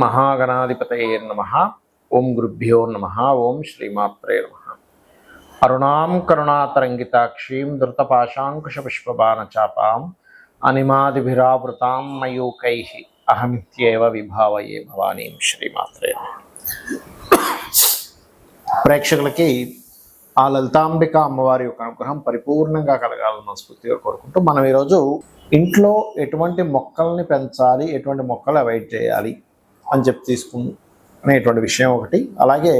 మహాగణాధిపతయే నమ. ఓం గురుభ్యో నమ. ఓం శ్రీమాత్రే నమ. అరుణాం కరుణాతరంగితాక్షీం ధృతపాశాంకుశపుష్పబాణచాపాం అనిమాదిభిరావృతాం మయూకై అహమిత్యేవ విభావయే భవానీం శ్రీమాత్రే ప్రేక్షకులకి ఆ లలితాంబిక అమ్మవారి యొక్క అనుగ్రహం పరిపూర్ణంగా కలగాలని స్ఫూర్తిగా కోరుకుంటూ మనం ఈరోజు ఇంట్లో ఎటువంటి మొక్కల్ని పెంచాలి ఎటువంటి మొక్కలు అవాయిడ్ చేయాలి అని చెప్పి తీసుకునేటువంటి విషయం ఒకటి. అలాగే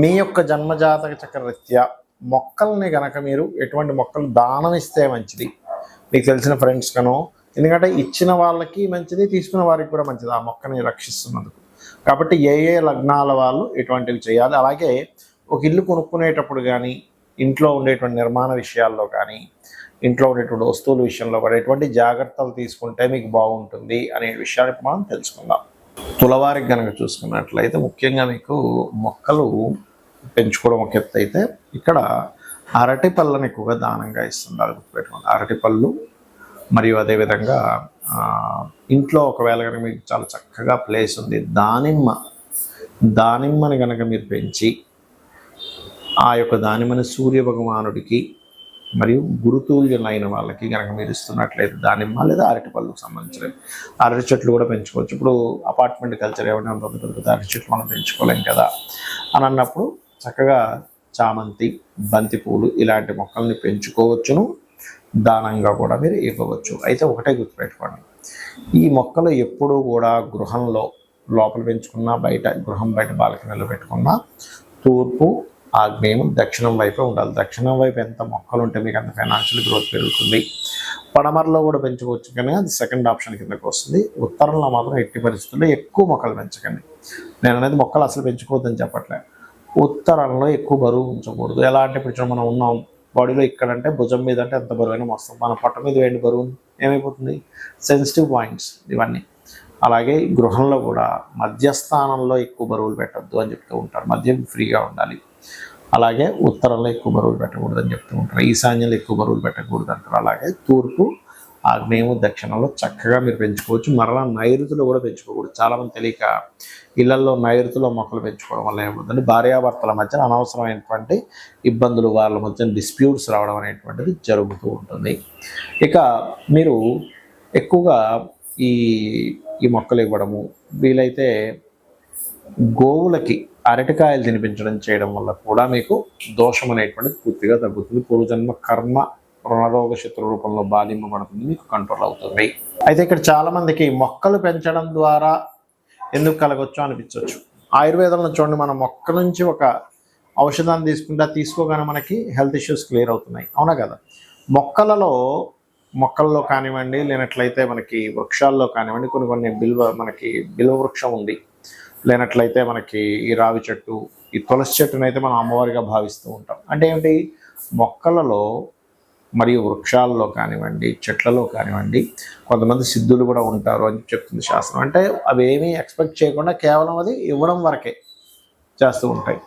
మీ యొక్క జన్మజాతక చక్రరీత్యా మొక్కల్ని గనక మీరు ఎటువంటి మొక్కలు దానం ఇస్తే మంచిది? మీకు తెలిసిన ఫ్రెండ్స్ కనో ఎందుకంటే ఇచ్చిన వాళ్ళకి మంచిది తీసుకున్న వారికి కూడా మంచిది. ఆ మొక్కని రక్షిస్తున్నందుకు. కాబట్టి ఏ ఏ లగ్నాల వాళ్ళు ఎటువంటివి చేయాలి. అలాగే ఒక ఇల్లు కొనుక్కునేటప్పుడు కానీ ఇంట్లో ఉండేటువంటి నిర్మాణ విషయాల్లో కానీ ఇంట్లో ఉండేటువంటి వస్తువుల విషయంలో కూడా ఎటువంటి జాగ్రత్తలు తీసుకుంటే మీకు బాగుంటుంది అనే విషయాన్ని మనం తెలుసుకుందాం. తులవారికి కనుక చూసుకున్నట్లయితే ముఖ్యంగా మీకు మొక్కలు పెంచుకోవడం ఒక ఎత్తు అయితే ఇక్కడ అరటి పళ్ళని ఎక్కువగా దానంగా ఇస్తున్నారు గుర్తుపెట్టుకోండి. అరటి పళ్ళు మరియు అదేవిధంగా ఇంట్లో ఒకవేళ కనుక మీకు చాలా చక్కగా ప్లేస్ ఉంది దానిమ్మ దానిమ్మని కనుక మీరు పెంచి ఆ యొక్క దానిమ్మని సూర్య భగవానుడికి మరియు గురుతూల్యులైన వాళ్ళకి కనుక మీరు ఇస్తున్నట్లయితే దానిమ్మ లేదా అరటి పళ్ళకు సంబంధించినవి. అరటి చెట్లు కూడా పెంచుకోవచ్చు. ఇప్పుడు అపార్ట్మెంట్ కల్చర్ ఏమైనా ఉంటుంది పెద్ద పెద్ద అరటి చెట్లు మనం పెంచుకోలేం కదా అని అన్నప్పుడు చక్కగా చామంతి బంతి పూలు ఇలాంటి మొక్కల్ని పెంచుకోవచ్చును. దానంగా కూడా మీరు ఇవ్వవచ్చు. అయితే ఒకటే గుర్తుపెట్టుకోండి. ఈ మొక్కలు ఎప్పుడూ కూడా గృహంలో లోపల పెంచుకున్నా బయట గృహం బయట బాల్కనీలో పెట్టుకున్నా తూర్పు ఆగ్నేయం దక్షిణం వైపే ఉండాలి. దక్షిణం వైపు ఎంత మొక్కలు ఉంటే మీకు అంత ఫైనాన్షియల్ గ్రోత్ పెరుగుతుంది. పడమరలో కూడా పెంచుకోవచ్చు కానీ అది సెకండ్ ఆప్షన్ కిందకి వస్తుంది. ఉత్తరంలో మాత్రం ఎట్టి పరిస్థితుల్లో ఎక్కువ మొక్కలు పెంచకండి. నేను అనేది మొక్కలు అసలు పెంచుకోవద్దని చెప్పట్లే. ఉత్తరంలో ఎక్కువ బరువు ఉంచకూడదు. ఎలా అంటే ఇప్పుడు మనం ఉన్నాం. బాడీలో ఇక్కడంటే భుజం మీద అంటే ఎంత బరువైనా వస్తాం మన పొట్ట మీద వేయండి బరువు. ఏమైపోతుంది? సెన్సిటివ్ పాయింట్స్ ఇవన్నీ. అలాగే గృహంలో కూడా మధ్యస్థానంలో ఎక్కువ బరువులు పెట్టద్దు అని చెప్తూ ఉంటారు. మద్యం ఫ్రీగా ఉండాలి. అలాగే ఉత్తరంలో ఎక్కువ బరువులు పెట్టకూడదని చెప్తూ ఉంటారు. ఈశాన్యంలో ఎక్కువ బరువులు పెట్టకూడదు అంటారు. అలాగే తూర్పు ఆగ్నేయము దక్షిణంలో చక్కగా మీరు పెంచుకోవచ్చు. మరలా నైరుతిలో కూడా పెంచుకోకూడదు. చాలామంది తెలియక ఇళ్ళలో నైరుతిలో మొక్కలు పెంచుకోవడం వల్ల ఏమవుతుంది భార్యాభర్తల మధ్య అనవసరమైనటువంటి ఇబ్బందులు వాళ్ళ మధ్య డిస్ప్యూట్స్ రావడం అనేటువంటిది జరుగుతూ ఉంటుంది. ఇక మీరు ఎక్కువగా ఈ ఈ మొక్కలు ఇవ్వడము వీలైతే గోవులకి అరటికాయలు తినిపించడం చేయడం వల్ల కూడా మీకు దోషం అనేటువంటిది పూర్తిగా తగ్గుతుంది. పూర్వజన్మ కర్మ రుణరోగ శత్రు రూపంలో బాధింపబడుతుంది మీకు కంట్రోల్ అవుతుంది. అయితే ఇక్కడ చాలా మందికి మొక్కలు పెంచడం ద్వారా ఎందుకు కలగొచ్చు అనిపించవచ్చు. ఆయుర్వేదంలో చూడండి మనం మొక్క నుంచి ఒక ఔషధాన్ని తీసుకుంటే తీసుకోగానే మనకి హెల్త్ ఇష్యూస్ క్లియర్ అవుతున్నాయి. అవునా కదా? మొక్కలలో మొక్కల్లో కానివ్వండి లేనట్లయితే మనకి వృక్షాల్లో కానివ్వండి కొన్ని కొన్ని బిల్వ మనకి బిల్వ వృక్షం ఉంది. లేనట్లయితే మనకి ఈ రావి చెట్టు ఈ తులసి చెట్టును అయితే మనం అమ్మవారిగా భావిస్తూ ఉంటాం. అంటే ఏమిటి? మొక్కలలో మరియు వృక్షాల్లో కానివ్వండి చెట్లలో కానివ్వండి కొంతమంది సిద్ధులు కూడా ఉంటారు అని చెప్తుంది శాస్త్రం. అంటే అవి ఏమీ ఎక్స్పెక్ట్ చేయకుండా కేవలం అది ఇవ్వడం వరకే చేస్తూ ఉంటాయి.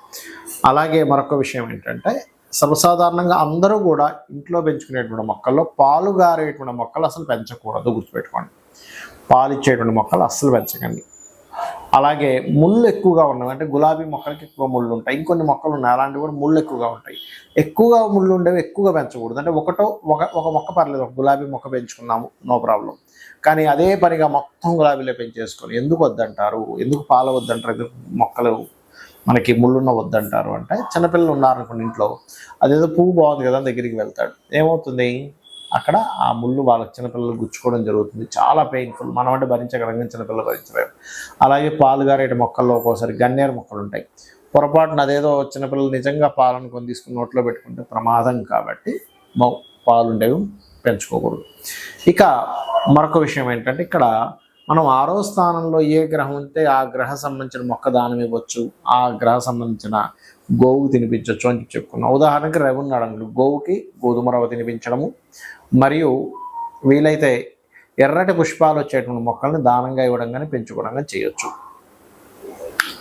అలాగే మరొక విషయం ఏంటంటే సర్వసాధారణంగా అందరూ కూడా ఇంట్లో పెంచుకునేటువంటి మొక్కల్లో పాలు గారేటువంటి మొక్కలు అసలు పెంచకూడదు గుర్తుపెట్టుకోండి. పాలు ఇచ్చేటువంటి మొక్కలు అస్సలు పెంచకండి. అలాగే ముళ్ళు ఎక్కువగా ఉన్నవి అంటే గులాబీ మొక్కలకి ఎక్కువ ముళ్ళు ఉంటాయి. ఇంకొన్ని మొక్కలు ఉన్నాయి. అలాంటివి కూడా ముళ్ళు ఎక్కువగా ఉంటాయి. ఎక్కువగా ముళ్ళు ఉండేవి ఎక్కువగా పెంచకూడదు. అంటే ఒకటో ఒక ఒక మొక్క పర్లేదు. ఒక గులాబీ మొక్క పెంచుకున్నాము. No problem. కానీ అదే పనిగా మొత్తం గులాబీలో పెంచేసుకొని ఎందుకు వద్దంటారు? ఎందుకు పాల వద్దంటారు? ఎందుకు మొక్కలు మనకి ముళ్ళున్న వద్దంటారు? అంటే చిన్నపిల్లలు ఉన్నారనుకోండి ఇంట్లో. అదేదో పువ్వు బాగుంది కదా దగ్గరికి వెళ్తాడు. ఏమవుతుంది? అక్కడ ఆ ముళ్ళు వాళ్ళకి చిన్నపిల్లలు గుచ్చుకోవడం జరుగుతుంది. చాలా పెయిన్ఫుల్ మనం అంటే భరించగలం చిన్నపిల్లలు భరించలేము అలాగే పాలు గారేట మొక్కల్లో ఒక్కోసారి గన్నేరు మొక్కలు ఉంటాయి. పొరపాటున అదేదో చిన్నపిల్లలు నిజంగా పాలను కొని తీసుకుని నోట్లో పెట్టుకుంటే ప్రమాదం కాబట్టి మౌ పాలు ఉండేవి పెంచుకోకూడదు. ఇక మరొక విషయం ఏంటంటే ఇక్కడ మనం ఆరో స్థానంలో ఏ గ్రహం ఉంటే ఆ గ్రహ సంబంధించిన మొక్క దానం ఇవ్వచ్చు. ఆ గ్రహ సంబంధించిన గోవుకు తినిపించవచ్చు అని చెప్పుకున్నాం. ఉదాహరణకి రవి ఉన్నాడు అనుకో గోవుకి గోధుమ రవ్వ తినిపించడము. మరియు వీలైతే ఎర్రటి పుష్పాలు వచ్చేటువంటి మొక్కల్ని దానంగా ఇవ్వడం కానీ పెంచుకోవడం కానీ చేయొచ్చు.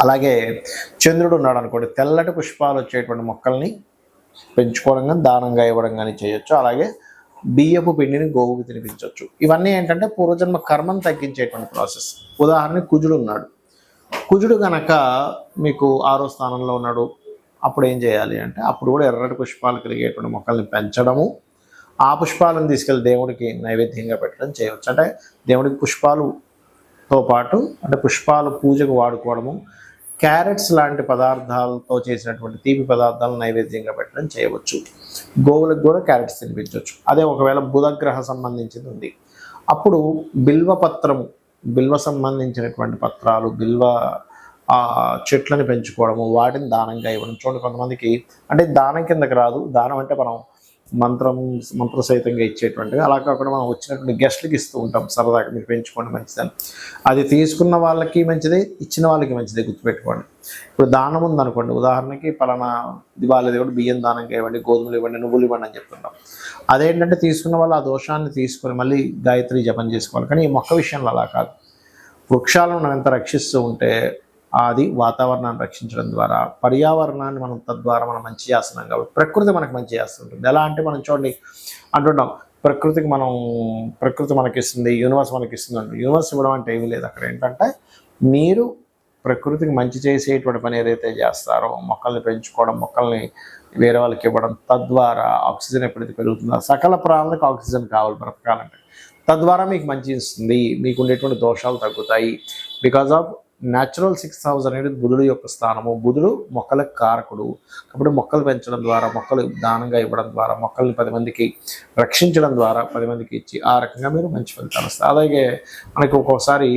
అలాగే చంద్రుడు ఉన్నాడు అనుకోండి. తెల్లటి పుష్పాలు వచ్చేటువంటి మొక్కల్ని పెంచుకోవడం కానీ దానంగా ఇవ్వడం కానీ చేయొచ్చు. అలాగే బియ్యపు పిండిని గోవుకు తినిపించవచ్చు ఇవన్నీ ఏంటంటే పూర్వజన్మ కర్మను తగ్గించేటువంటి ప్రాసెస్. ఉదాహరణకి కుజుడు ఉన్నాడు. కుజుడు గనక మీకు ఆరో స్థానంలో ఉన్నాడు. అప్పుడు ఏం చేయాలి అంటే అప్పుడు కూడా ఎర్రటి పుష్పాలు కలిగేటువంటి మొక్కల్ని పెంచడము ఆ పుష్పాలను తీసుకెళ్ళి దేవుడికి నైవేద్యంగా పెట్టడం చేయవచ్చు. అంటే దేవుడికి పుష్పాలుతో పాటు అంటే పుష్పాలు పూజకు వాడుకోవడము క్యారెట్స్ లాంటి పదార్థాలతో చేసినటువంటి తీపి పదార్థాలను నైవేద్యంగా పెట్టడం చేయవచ్చు. గోవులకు కూడా క్యారెట్స్ తినిపించవచ్చు. అదే ఒకవేళ బుధగ్రహ సంబంధించింది ఉంది. అప్పుడు బిల్వ పత్రము బిల్వ సంబంధించినటువంటి పత్రాలు బిల్వ ఆ చెట్లను పెంచుకోవడము వాటిని దానంగా ఇవ్వడం. చూడండి కొంతమందికి అంటే దానం కిందకి రాదు. దానం అంటే మనం మంత్రం మంత్ర సహితంగా ఇచ్చేటువంటివి అలా కాకుండా మనం వచ్చినటువంటి గెస్ట్లకి ఇస్తూ ఉంటాం. సరదాగా మీరు పెంచుకోండి మంచిదని. అది తీసుకున్న వాళ్ళకి మంచిదే ఇచ్చిన వాళ్ళకి మంచిదే గుర్తుపెట్టుకోండి. ఇప్పుడు దానం ఉందనుకోండి. ఉదాహరణకి పలానా దివాళీ దేవుడు బియ్యం దానంగా ఇవ్వండి గోధుమలు ఇవ్వండి నువ్వులు ఇవ్వండి అని చెప్తున్నాం అదేంటంటే తీసుకున్న వాళ్ళు ఆ దోషాన్ని తీసుకొని మళ్ళీ గాయత్రి జపం చేసుకోవాలి. కానీ ఈ మొక్క విషయంలో అలా కాదు. వృక్షాలను మనం ఎంత రక్షిస్తూ ఉంటే అది వాతావరణాన్ని రక్షించడం ద్వారా పర్యావరణాన్ని మనం తద్వారా మనం మంచి చేస్తున్నాం కాబట్టి ప్రకృతి మనకు మంచి చేస్తుంటుంది. ఎలా అంటే మనం చూడండి అంటుంటాం ప్రకృతికి మనం ప్రకృతి మనకి ఇస్తుంది యూనివర్స్ మనకి ఇస్తుంది అంటే యూనివర్స్ ఇవ్వడం అంటే ఏమీ లేదు అక్కడ. ఏంటంటే మీరు ప్రకృతికి మంచి చేసేటువంటి పని ఏదైతే చేస్తారో మొక్కల్ని పెంచుకోవడం మొక్కల్ని వేరే వాళ్ళకి ఇవ్వడం తద్వారా ఆక్సిజన్ ఎప్పుడైతే పెరుగుతుందో సకల ప్రాణులకు ఆక్సిజన్ కావాలి బ్రతకాలంటే తద్వారా మీకు మంచి ఇస్తుంది మీకు ఉండేటువంటి దోషాలు తగ్గుతాయి. Because of natural six house అనేది బుధుడు యొక్క స్థానము. బుధుడు మొక్కలకు కారకుడు. కాబట్టి మొక్కలు పెంచడం ద్వారా మొక్కలు దానంగా ఇవ్వడం ద్వారా మొక్కల్ని పది మందికి రక్షించడం ద్వారా పది మందికి ఇచ్చి ఆ రకంగా మీరు మంచి ఫలితాలు వస్తాయి. అలాగే మనకి ఒక్కొక్కసారి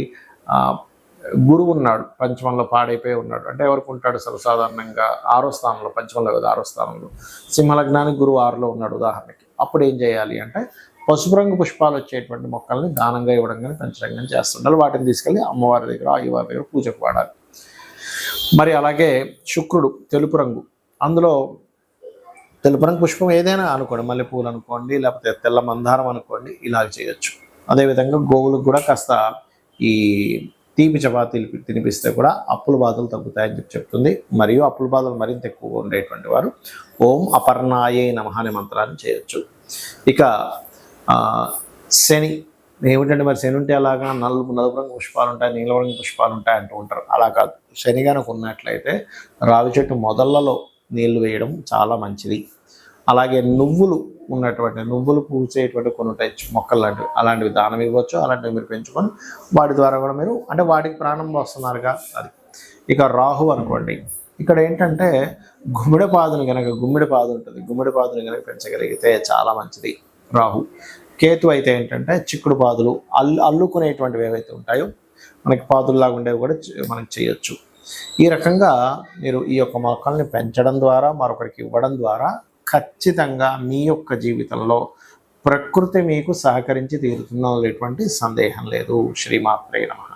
గురువు ఉన్నాడు పంచమంలో పాడైపోయి ఉన్నాడు. అంటే ఎవరికి ఉంటాడు? సర్వసాధారణంగా ఆరో స్థానంలో పంచమంలో కదా ఆరో స్థానంలో. సింహలగ్నానికి గురువు ఆరులో ఉన్నాడు ఉదాహరణకి. అప్పుడు ఏం చేయాలి అంటే పసుపు రంగు పుష్పాలు వచ్చేటువంటి మొక్కల్ని దానంగా ఇవ్వడం కానీ పెంచడం కానీ చేస్తుండాలి వాటిని తీసుకెళ్ళి అమ్మవారి దగ్గర అయ్యవారి దగ్గర పూజకు వాడాలి. మరి అలాగే శుక్రుడు తెలుపు రంగు. అందులో తెలుపు రంగు పుష్పం ఏదైనా అనుకోండి మల్లెపూలు అనుకోండి లేకపోతే తెల్ల మందారం అనుకోండి ఇలా చేయొచ్చు. అదేవిధంగా గోవులకు కూడా కాస్త ఈ తీపి చపాతీలు తినిపిస్తే కూడా అప్పుల బాధలు తగ్గుతాయని చెప్పి చెప్తుంది. మరియు అప్పుల బాధలు మరింత ఎక్కువగా ఉండేటువంటి వారు ఓం అపర్ణాయే నమః అనే మంత్రాన్ని చేయొచ్చు. ఇక శని ఏమిటంటే మరి శని ఉంటే అలాగా నలుపు నలుపు రంగు పుష్పాలు ఉంటాయి నీలం రంగు పుష్పాలు ఉంటాయి అంటూ ఉంటారు. అలా కాదు. శని కనుక ఉన్నట్లయితే రావి చెట్టు మొదళ్ళలో నీళ్ళు వేయడం చాలా మంచిది. అలాగే నువ్వులు ఉన్నటువంటి నువ్వులు పూసేటువంటి కొన్ని ఉంటాయి మొక్కలు లాంటివి. అలాంటివి దానం ఇవ్వచ్చు అలాంటివి మీరు పెంచుకొని వాటి ద్వారా కూడా మీరు అంటే వాటికి ప్రాణం వస్తున్నారుగా అది. ఇక రాహు అనుకోండి. ఇక్కడ ఏంటంటే గుమ్మిడి పాదుని కనుక గుమ్మిడి పాదు ఉంటుంది. గుమ్మిడి పాదుని కనుక పెంచగలిగితే చాలా మంచిది. రాహు. కేతు అయితే ఏంటంటే చిక్కుడు పాదులు అల్లు అల్లుకునేటువంటివి ఏవైతే ఉంటాయో మనకి పాదుల్లాగా ఉండేవి కూడా మనం చేయొచ్చు. ఈ రకంగా మీరు ఈ యొక్క మొక్కల్ని పెంచడం ద్వారా మరొకరికి ఇవ్వడం ద్వారా ఖచ్చితంగా మీ యొక్క జీవితంలో ప్రకృతి మీకు సహకరించి తీరుతుందనేటువంటి సందేహం లేదు. శ్రీమాత్రే నమ.